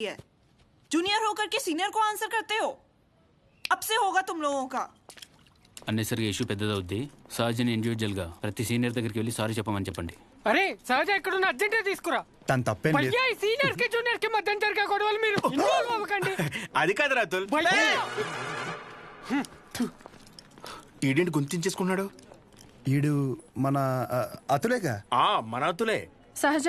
है जूनियर होकर के सीनियर को आंसर करते हो अब से होगा तुम लोगों का అన్నెసరిగా ఇష్యూ పెద్దదవుద్ది సహజని ఇండివిజువల్గా ప్రతి సీనియర్ దగ్గరికి వెళ్ళి సారీ చెప్పమని చెప్పండి అరే సహజ ఎక్కడున్న అర్జెంటే తీసుకురా తను తప్పేం లేదు భయ్యా ఈ సీనియర్ కి జూనియర్ కి మధ్య జరిగే గొడవలు మీరు ఇన్వాల్వ్ అవ్వకండి అది కాదు రాతుల్ భయ్యా ఈడేంటి గుంతించేసుకున్నాడు ఈడు మన ఆ, అతులేగా ఆ మన అతులే సహజ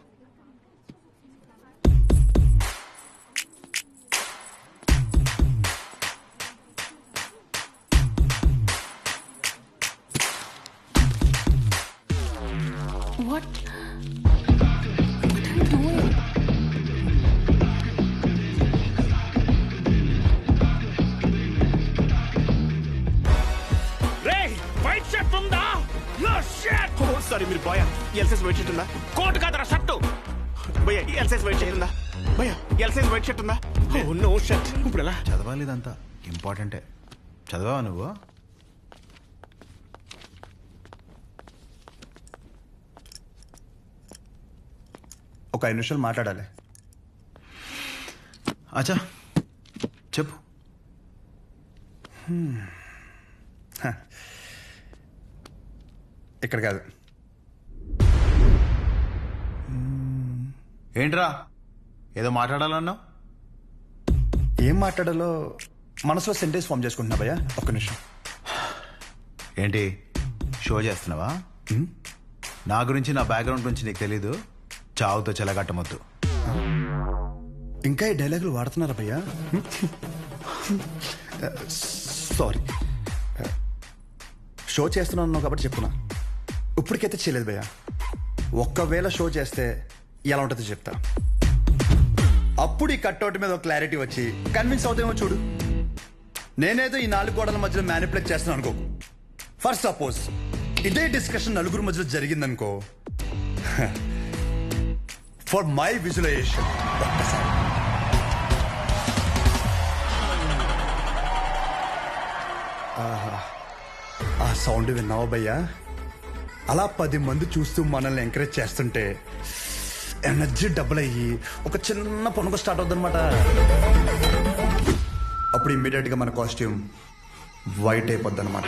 రే వైట్ షర్ట్ ఉందా? నో షర్ట్ ఓ సారీ మీరు boy L size white shirt ఉందా? కోట్ కాదరా షర్ట్. భయ్య ఎల్సైజ్ వైట్ షర్ట్ ఉందా? భయ్య ఎల్సైజ్ వైట్ షర్ట్ ఉందా? ఓ నో షర్ట్ ఇప్పుడు ఎలా ఇంపార్టెంటే చదవా నువ్వు? ఒక ఐదు నిమిషాలు మాట్లాడాలి. అచ్చా చెప్పు. ఇక్కడ కాదు. ఏంట్రా? ఏదో మాట్లాడాలన్నావు? ఏం మాట్లాడాలో మనసులో సెంటెన్స్ ఫామ్ చేసుకుంటున్నా భయ్యా. ఒక్క నిమిషం. ఏంటి? షో చేస్తున్నావా? నా గురించి నా బ్యాక్గ్రౌండ్ గురించి నీకు తెలీదు? చావుతో చెలగట్టమొద్దు ఇంకా ఈ డైలాగులు వాడుతున్నారా భయ్యా? Uh, సారీ uh, షో చేస్తున్నాను కాబట్టి చెప్తున్నా ఇప్పటికైతే చేయలేదు భయ్యా. ఒక్కవేళ షో చేస్తే ఎలా ఉంటుందో చెప్తా. అప్పుడు ఈ కట్అవుట్ మీద ఒక క్లారిటీ వచ్చి కన్విన్స్ అవుతామో చూడు. నేనేదో ఈ నాలుగు గోడల మధ్యలో మ్యానిపులేట్ చేస్తున్నాను అనుకో. ఫస్ట్ సపోజ్ ఇదే డిస్కషన్ నలుగురు మధ్యలో జరిగిందనుకో. ఫర్ మై విజులైజేషన్ ఒక్కసారి ఆహా. ఆ సౌండ్ విన్నావా భయ్యా? అలా పది మంది చూస్తూ మనల్ని ఎంకరేజ్ చేస్తుంటే ఎనర్జీ డబుల్ అయ్యి ఒక చిన్న పొనుక స్టార్ట్ అవుతుందన్నమాట. అప్పుడు ఇమ్మీడియట్గా మన కాస్ట్యూమ్ వైట్ అయిపోద్ది అనమాట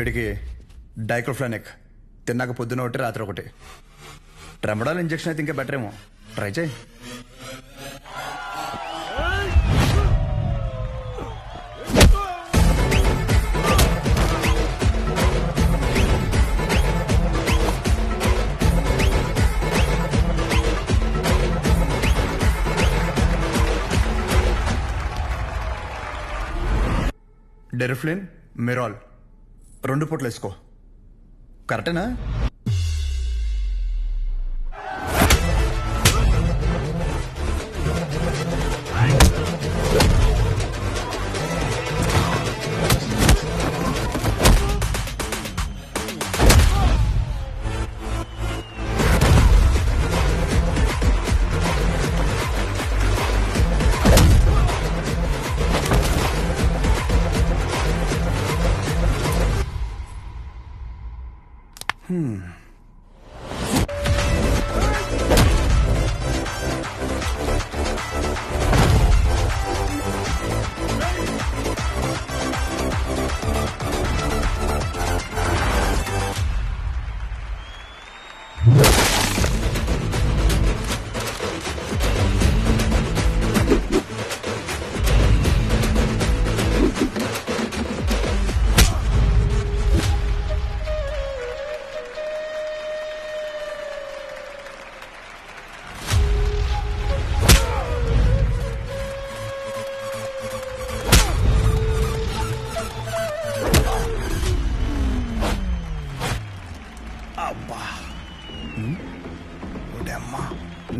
వీడికి డైక్లోఫ్లానిక్ తిన్నాక పొద్దున ఒకటి రాత్రి ఒకటి. ట్రెమడాల్ ఇంజెక్షన్ అయితే ఇంకా బెటర్ ఏమో ట్రై చేయి. డెరిఫ్లిన్ మిరాల్. రెండు పూట్లు వేసుకో. కరెక్టేనా? Hey!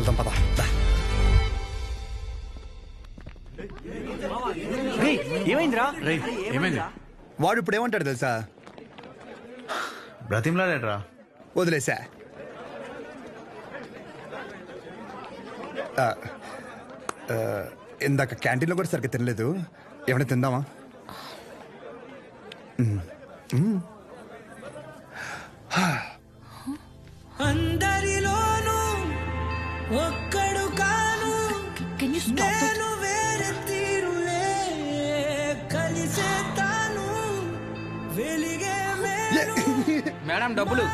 వెళ్తాం పద. రా. ఏమైందిరా? ఏమైంది? వాడు ఇప్పుడు ఏమంటాడు తెలుసా? బ్రతిమలాడేట్రా. వదిలేసా. ఆ, ఆ, ఇందాక క్యాంటీన్లో కూడా సరిగ్గా తినలేదు. ఏమైనా తిందామా? అందరిలోనూ నేను వేరే తీరులే వెలిగే మేడం డబ్బులు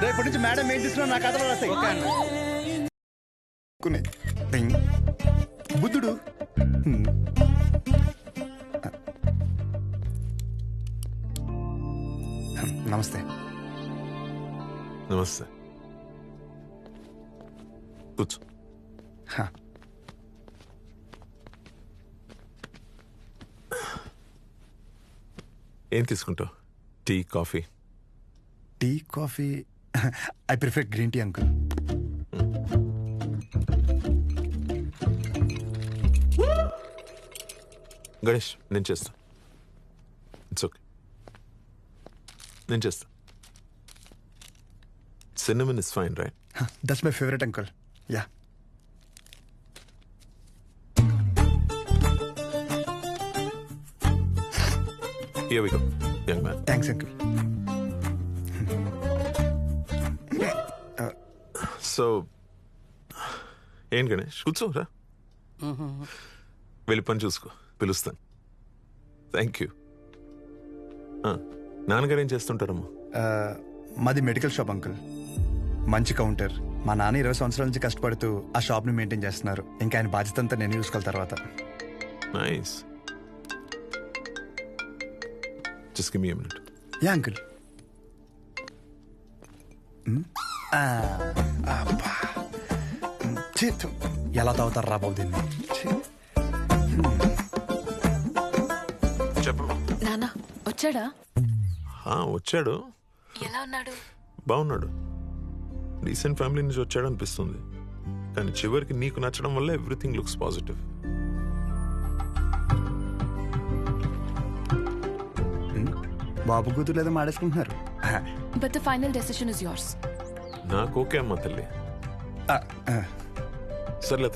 రేపటి నుంచి మేడం ఏం తీసుకున్నా నా కథలో రాస్తాయి. టింగ్. బుద్ధుడు హ్మ్. నమస్తే నమస్తే కూర్చో హ. ఏం తీసుకుంటావు? Tea coffee. Tea coffee. I prefer green tea uncle. Ganesh నేను చేస్తా. ఇట్స్ ఓకే నేను చేస్తా. Cinnamon is fine right that's my favourite uncle. Yeah here we go young man thanks uncle so ఏం గణేష్? కూర్చోరా వెళ్ళి పని చూసుకో. పిలుస్తాను. థ్యాంక్ యూ నాన్నగారు ఏం చేస్తుంటారమ్మా? మాది మెడికల్ షాప్ అంకుల్. మంచి కౌంటర్. మా నాన్న ఇరవై సంవత్సరాల నుంచి కష్టపడుతూ ఆ షాప్ని మెయింటైన్ చేస్తున్నారు. ఇంకా ఆయన బాధ్యత అంతా నేను చూసుకోవాలి తర్వాత. Nice just give me a minute yeah uncle ఎలా తాగుతారు రా బాబు దీన్ని? ఛీ. చెప్పమ్మా నానా వచ్చాడా? ఆ, వచ్చాడు. ఎలా ఉన్నాడు? బాగున్నాడు. రీసెంట్ ఫ్యామిలీ నుంచి వచ్చాడు అనిపిస్తుంది కానీ చివరికి నీకు నచ్చడం వల్ల ఎవ్రీథింగ్ లుక్స్ పాజిటివ్ బాబు కూతురు ఏదో మాడేసుకుంటున్నారు? But the final decision is yours నాకు ఓకే అమ్మా తల్లి. సర్లే